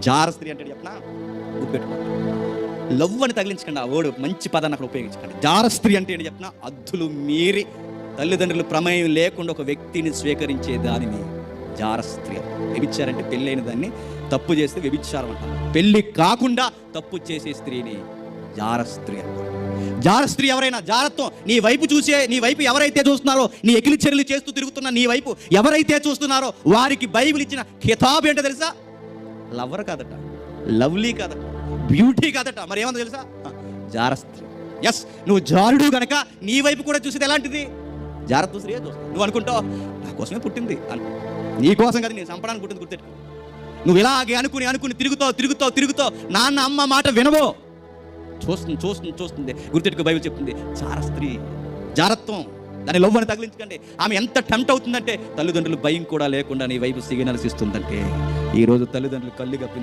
జార స్త్రీ అంటే చెప్పనా? గుర్తుపెట్టుకో. లవ్ అని తగిలించకండి ఆ ఓడు మంచి పదాన్ని అక్కడ ఉపయోగించకండి. జార స్త్రీ అంటే ఏంటి చెప్పిన? అద్దులు మీరి తల్లిదండ్రులు ప్రమేయం లేకుండా ఒక వ్యక్తిని స్వీకరించే దానిని జార స్త్రీ వ్యభిచారంటే పెళ్ళైన దాన్ని తప్పు చేస్తే వ్యభిచారం అంటారు. పెళ్ళి కాకుండా తప్పు చేసే స్త్రీని జార స్త్రీ అంటారు. జార స్త్రీ ఎవరైనా జారత్వం నీ వైపు చూసే నీ వైపు ఎవరైతే చూస్తున్నారో నీ ఎకిలి చర్యలు చేస్తూ తిరుగుతున్న నీ వైపు ఎవరైతే చూస్తున్నారో వారికి బైబిల్ ఇచ్చిన కితాబ్ ఏంటో తెలుసా? లవర్ కాదట లవ్లీ కాదట బ్యూటీ కాదట. మరి ఏమందో తెలుసా? జారస్త్రీ. ఎస్ నువ్వు జారుడు గనక నీ వైపు కూడా చూసేది ఎలాంటిది? జాగ్రత్త స్త్రీ నువ్వు అనుకుంటావు నా కోసమే పుట్టింది అని నీ కోసం కదా నేను చంపడానికి పుట్టింది గుర్తెట్టుకో. నువ్వు ఇలాగే అనుకుని అనుకుని తిరుగుతావు తిరుగుతావు తిరుగుతావు నాన్న అమ్మ మాట వినవో. చూస్తుంది చూస్తుంది చూస్తుంది. గుర్తెట్టుకో బైబిల్ చెప్తుంది జార స్త్రీ జారత్వం. దాని లవ్ అని తగిలించకండి. ఆమె ఎంత టెంప్ట్ అవుతుందంటే తల్లిదండ్రులు భయం కూడా లేకుండా నీ వైపు సిగ్నల్స్ ఇస్తుందంటే ఈరోజు తల్లిదండ్రులు కళ్ళు కప్పి